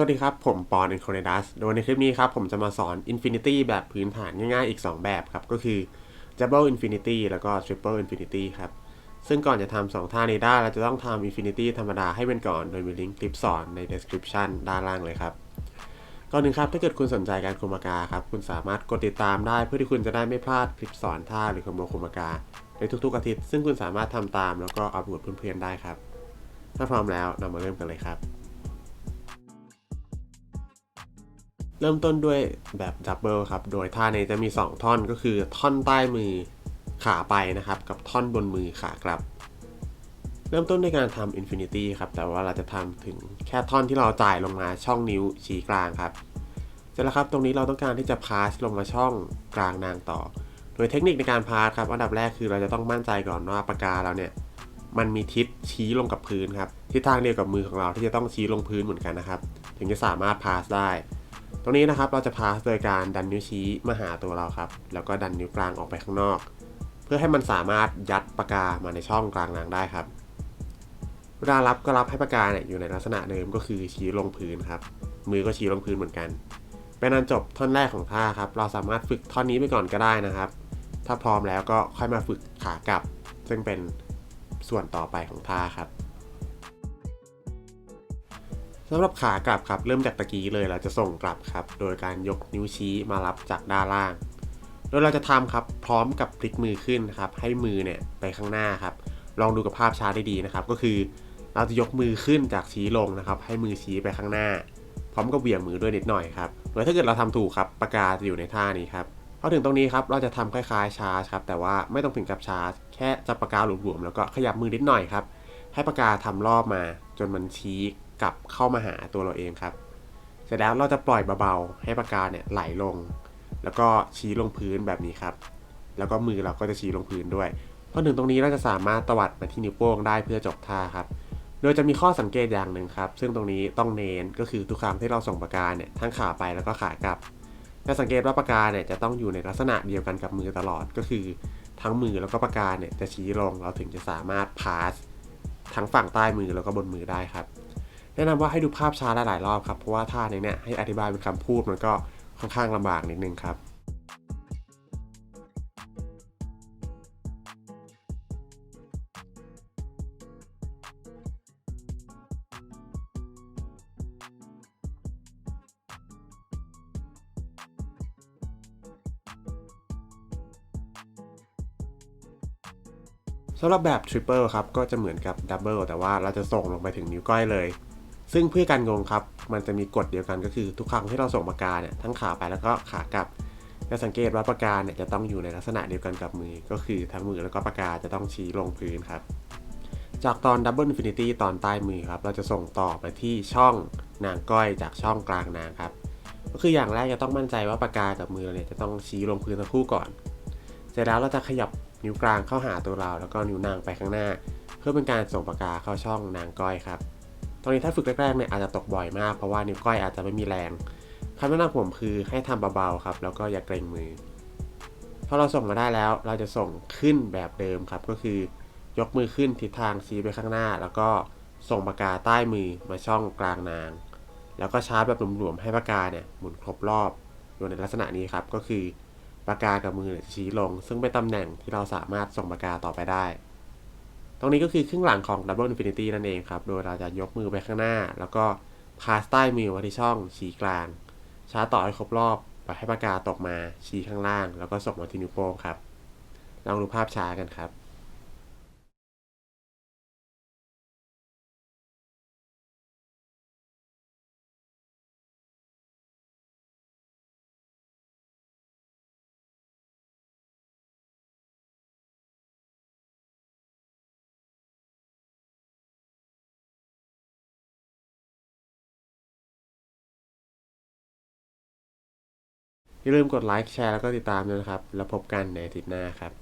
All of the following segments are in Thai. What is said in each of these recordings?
สวัสดีครับ ผมปอนอินโคเนดัสโดยในคลิปนี้ครับ ผมจะมาสอน Infinity แบบพื้นฐานง่ายๆ อีก 2 แบบครับ ก็คือ Double Infinity แล้วก็ Triple Infinity ครับ ซึ่งก่อนจะทำสองท่านี้ได้ เราจะต้องทำ Infinity ธรรมดาให้เป็นก่อน โดยมีลิงก์คลิปสอนใน description ด้านล่างเลยครับ ก่อนหนึ่งครับ ถ้าเกิดคุณสนใจการคุมากาครับ คุณสามารถกดติดตามได้เพื่อที่คุณจะได้ไม่พลาดคลิปสอนท่าหรือคอมโบคุมากาในทุกๆอาทิตย์ ซึ่งคุณสามารถทำตามแล้วก็อัปโหลดเพื่อนๆได้ครับ ถ้าพร้อมแล้วเรามาเริ่มกันเลยครับ เริ่มต้นด้วยแบบดับเบิลครับ โดยท่านี้จะมี 2 ท่อนก็คือท่อนใต้มือขาไปนะครับ กับท่อนบนมือขากลับ เริ่มต้นด้วยการทำ Infinity ครับ แต่ว่าเราจะทำถึงแค่ท่อนที่เราจ่ายลงมาช่องนิ้วชี้กลางครับ เสร็จแล้วครับ ตรงนี้เราต้องการที่จะพาสลงมาช่องกลางนางต่อ โดยเทคนิคในการพาสครับ อันดับแรกคือเราจะต้องมั่นใจก่อนว่าปากกาเราเนี่ย มันมีทิศชี้ลงกับพื้นครับ ทิศทางเดียวกับมือของเราที่จะต้องชี้ลงพื้นเหมือนกันนะครับ ถึงจะสามารถพาสได้ ตรงนี้นะครับเราจะพาสโดยการดันนิ้วชี้มาหาตัวเราครับ แล้วก็ดันนิ้วกลางออกไปข้างนอก เพื่อให้มันสามารถยัดปากกามาในช่องกลางนางได้ครับเวลารับก็รับให้ปากกาเนี่ยอยู่ในลักษณะเดิมก็คือชี้ลงพื้นครับ มือก็ชี้ลงพื้นเหมือนกันเป็นอันจบท่อนแรกของท่าครับ เราสามารถฝึกท่อนนี้ไปก่อนก็ได้นะครับ ถ้าพร้อมแล้วก็ค่อยมาฝึกขากลับ ซึ่งเป็นส่วนต่อไปของท่าครับ สำหรับขากลับครับเริ่มจากตะกี้เลยเราจะส่งกลับครับ โดยการยกนิ้วชี้มารับจากด้านล่าง โดยเราจะทำครับพร้อมกับพลิกมือขึ้นครับให้มือเนี่ยไปข้างหน้าครับ ลองดูกับภาพช้าได้ดีนะครับ ก็คือเราจะยกมือขึ้นจากชี้ลงนะครับ ให้มือชี้ไปข้างหน้า พร้อมกับเหวี่ยงมือด้วยนิดหน่อยครับโดยถ้าเกิดเราทำถูกครับปากกาจะอยู่ในท่านี้ครับพอถึงตรงนี้ครับเราจะทำคล้ายๆชาร์จครับแต่ว่าไม่ต้องถึงกับชาร์จแค่จับปากกาหลวมๆแล้วก็ขยับมือนิดหน่อยครับให้ปากกาทำรอบมาจนมันชี้ กลับเข้ามาหาตัวเราเองครับ เสร็จแล้วเราจะปล่อยเบาๆ ให้ปากกาเนี่ยไหลลง แล้วก็ชี้ลงพื้นแบบนี้ครับ แล้วก็มือเราก็จะชี้ลงพื้นด้วยพอถึงตรงนี้เราจะสามารถตวัดมาที่นิ้วโป้งได้เพื่อจบท่าครับ โดยจะมีข้อสังเกตอย่างหนึ่งครับ ซึ่งตรงนี้ต้องเน้นก็คือทุกครั้งที่เราส่งปากกาเนี่ยทั้งขาไปแล้วก็ขากลับจะสังเกตว่าปากกาเนี่ยจะต้องอยู่ในลักษณะเดียวกันกับมือตลอดก็คือ ทั้งมือแล้วก็ปากกาเนี่ยจะชี้ลงเราถึงจะสามารถพาสทั้งฝั่งใต้มือแล้วก็บนมือได้ครับ แนะนำว่าให้ดูภาพช้าหลายรอบครับ เพราะว่าท่านี้เนี่ยให้อธิบายเป็นคำพูดมันก็ค่อนข้างลำบากนิดนึงครับสำหรับแบบ Triple ครับ ก็จะเหมือนกับ Double แต่ว่าเราจะส่งลงไปถึงนิ้วก้อยเลย ซึ่งเพื่อการงงครับ มันจะมีกฎเดียวกันก็คือทุกครั้งที่เราส่งปากกาเนี่ยทั้งขาไปแล้วก็ขากลับจะสังเกตว่าปากกาเนี่ยจะต้องอยู่ในลักษณะเดียวกันกับมือ ก็คือทั้งมือแล้วก็ปากกาจะต้องชี้ลงพื้นครับ จากตอน Double Infinity ตอนใต้มือครับ เราจะส่งต่อไปที่ช่องนางก้อยจากช่องกลางนางครับ ก็คืออย่างแรกจะต้องมั่นใจว่าปากกากับมือเราเนี่ยจะต้องชี้ลงพื้นทั้งคู่ก่อน เสร็จแล้วเราจะขยับนิ้วกลางเข้าหาตัวเรา แล้วก็นิ้วนางไปข้างหน้า เพื่อเป็นการส่งปากกาเข้าช่องนางก้อยครับ ตรงนี้ถ้าฝึกแรกๆเนี่ยอาจจะตกบ่อยมาก เพราะว่านิ้วก้อยอาจจะไม่มีแรงคำแนะนำผมคือให้ทำเบาๆครับ แล้วก็อย่าเกรงมือพอเราส่งมาได้แล้ว เราจะส่งขึ้นแบบเดิมครับ ก็คือยกมือขึ้นทิศทางชี้ไปข้างหน้า แล้วก็ส่งปากกาใต้มือมาช่องกลางนาง แล้วก็ชาร์จแบบหลวมๆให้ปากกาเนี่ยหมุนครบรอบอยู่ในลักษณะนี้ครับ ก็คือปากกากับมือชี้ลง ซึ่งเป็นตำแหน่งที่เราสามารถส่งปากกาต่อไปได้ ตรงนี้ก็คือครึ่งหลังของ Double Infinity นั่นเองครับ โดยเราจะยกมือไปข้างหน้า แล้วก็พาสใต้มือมาที่ช่องชี้กลางชาร์ต่อให้ครบรอบปล่อยให้ปากกาตกมาชี้ข้างล่าง แล้วก็ส่งมาที่นิ้วโป้งครับ ลองดูภาพช้ากันครับ อย่าลืมกดไลค์แชร์แล้วก็ติดตามด้วยนะครับ แล้วพบกันในอาทิตย์หน้าครับ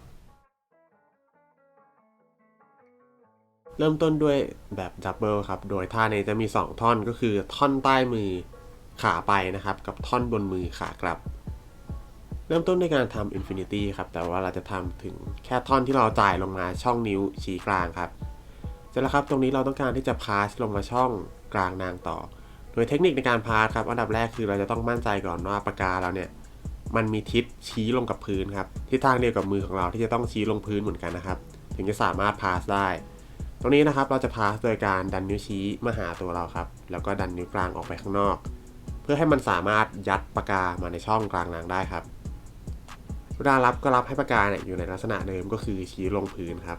เริ่มต้นด้วยแบบดับเบิลครับ โดยท่านี้จะมี 2 ท่อนก็คือท่อนใต้มือขาไปนะครับ กับท่อนบนมือขากลับ เริ่มต้นด้วยการทำ Infinity ครับ แต่ว่าเราจะทำถึงแค่ท่อนที่เราจ่ายลงมาช่องนิ้วชี้กลางครับเสร็จแล้วครับตรงนี้เราต้องการที่จะพาสลงมาช่องกลางนางต่อ โดยเทคนิคในการพาสครับ อันดับแรกคือเราจะต้องมั่นใจก่อนว่าปากกาเราเนี่ย มันมีทิศชี้ลงกับพื้นครับทิศทางเดียวกับมือของเราที่จะต้องชี้ลงพื้นเหมือนกันนะครับ ถึงจะสามารถพาสได้ ตรงนี้นะครับเราจะพาสโดยการดันนิ้วชี้มาหาตัวเราครับ แล้วก็ดันนิ้วกลางออกไปข้างนอก เพื่อให้มันสามารถยัดปากกามาในช่องกลางนางได้ครับเวลารับก็รับให้ปากกาเนี่ยอยู่ในลักษณะเดิมก็คือชี้ลงพื้นครับ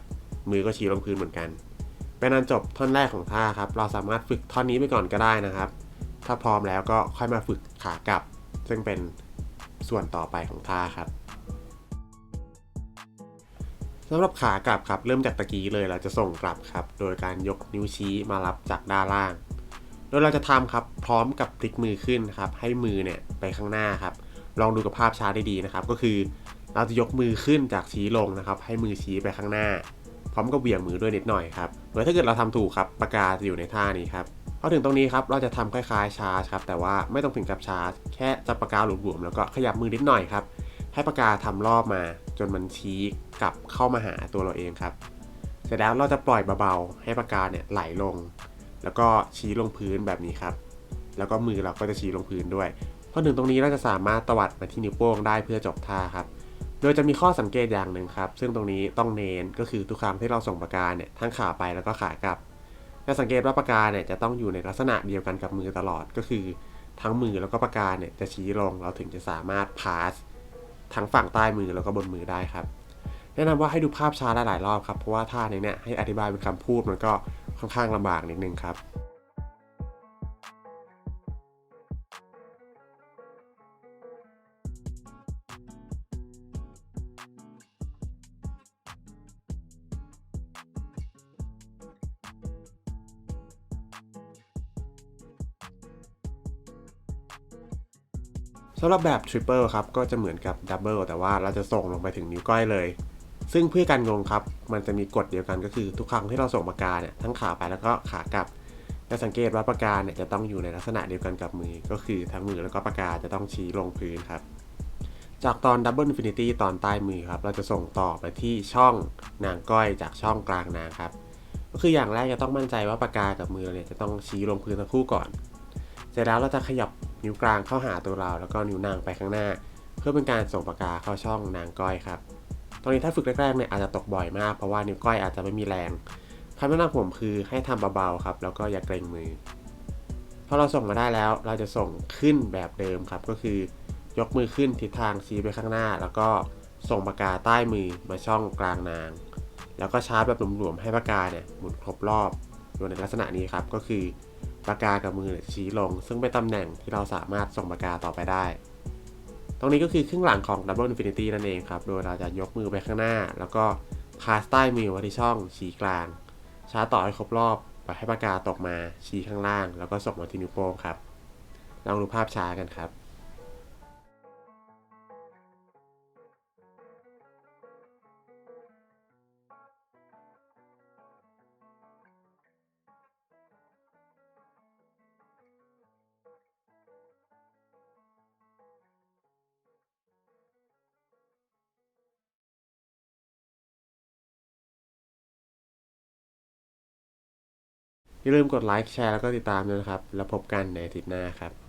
มือก็ชี้ลงพื้นเหมือนกันเป็นอันจบท่อนแรกของท่าครับ เราสามารถฝึกท่อนนี้ไปก่อนก็ได้นะครับ ถ้าพร้อมแล้วก็ค่อยมาฝึกขากลับ ซึ่งเป็น ส่วนต่อไปของท่าครับสำหรับขากลับครับเริ่มจากตะกี้เลยเราจะส่งกลับครับ โดยการยกนิ้วชี้มารับจากด้านล่าง โดยเราจะทำครับพร้อมกับพลิกมือขึ้นครับ ให้มือเนี่ยไปข้างหน้าครับ ลองดูกับภาพช้าได้ดีนะครับ ก็คือเราจะยกมือขึ้นจากชี้ลงนะครับ ให้มือชี้ไปข้างหน้า พร้อมกับเหวี่ยงมือด้วยนิดหน่อยครับโดยถ้าเกิดเราทำถูกครับปากกาจะอยู่ในท่านี้ครับ พอถึงตรงนี้ครับเราจะทำคล้ายๆชาร์จครับแต่ว่าไม่ต้องถึงกับชาร์จ แค่จับปากกาหลวมๆแล้วก็ขยับมือนิดหน่อยครับให้ปากกาทำรอบมา จนมันชี้กลับเข้ามาหาตัวเราเองครับ เสร็จแล้วเราจะปล่อยเบาๆ ให้ปากกาเนี่ยไหลลง แล้วก็ชี้ลงพื้นแบบนี้ครับ แล้วก็มือเราก็จะชี้ลงพื้นด้วยพอถึงตรงนี้เราจะสามารถตวัดมาที่นิ้วโป้งได้เพื่อจบท่าครับโดยจะมีข้อสังเกตอย่างหนึ่งครับ ซึ่งตรงนี้ต้องเน้นก็คือทุกครั้งที่เราส่งปากกาเนี่ยทั้งขาไปแล้วก็ขากลับ จะสังเกตว่าปากกาเนี่ยจะต้องอยู่ในลักษณะเดียวกันกับมือตลอดก็คือ ทั้งมือแล้วก็ปากกาเนี่ยจะชี้ลงเราถึงจะสามารถพาสทั้งฝั่งใต้มือแล้วก็บนมือได้ครับ แนะนำว่าให้ดูภาพช้าหลายๆรอบครับเพราะว่าท่านี้เนี่ยให้อธิบายเป็นคำพูดมันก็ค่อนข้างลำบากนิดนึงครับ สำหรับแบบ Triple ครับ ก็จะเหมือนกับ Double แต่ว่าเราจะส่งลงไปถึงนิ้วก้อยเลย ซึ่งเพื่อการงงครับ มันจะมีกฎเดียวกันก็คือทุกครั้งที่เราส่งปากกาเนี่ยทั้งขาไปแล้วก็ขากลับจะสังเกตว่าปากกาเนี่ยจะต้องอยู่ในลักษณะเดียวกันกับมือ ก็คือทั้งมือแล้วก็ปากกาจะต้องชี้ลงพื้นครับ จากตอน Double Infinity ตอนใต้มือครับ เราจะส่งต่อไปที่ช่องนางก้อยจากช่องกลางนางครับ ก็คืออย่างแรกจะต้องมั่นใจว่าปากกากับมือเนี่ยจะต้องชี้ลงพื้นทั้งคู่ก่อน ร็จแล้วเราจะขยับนิ้วกลางเข้าหาตัวเรา แล้วก็นิ้วนางไปข้างหน้า เพื่อเป็นการส่งปากกาเข้าช่องนางก้อยครับ ตรงนี้ถ้าฝึกแรกๆเนี่ยอาจจะตกบ่อยมากเพราะว่านิ้วก้อยอาจจะไม่มีแรงคำแนะนำผมคือให้ทำเบาๆครับ แล้วก็อย่าเกรงมือพอเราส่งมาได้แล้วเราจะส่งขึ้นแบบเดิมครับ ก็คือยกมือขึ้นทิศทางชี้ไปข้างหน้า แล้วก็ส่งปากกาใต้มือมาช่องกลางนาง แล้วก็ชาร์จแบบหลวมๆให้ปากกาเนี่ยหมุนครบรอบโดยในลักษณะนี้ครับก็คือ ปากกากับมือชี้ลง ซึ่งเป็นตำแหน่งที่เราสามารถส่งปากกาต่อไปได้ ตรงนี้ก็คือครึ่งหลังของ Double Infinity นั่นเองครับ โดยเราจะยกมือไปข้างหน้า แล้วก็พาสใต้มือไว้ที่ช่องชี้กลาง ช้าต่อให้ครบรอบปล่อยให้ปากกาตกมาชี้ข้างล่าง แล้วก็ส่งมาที่นิ้วโป้งครับ ลองดูภาพช้ากันครับ อย่าลืมกดไลค์แชร์แล้วก็ติดตามด้วยนะครับ แล้วพบกันในอาทิตย์หน้าครับ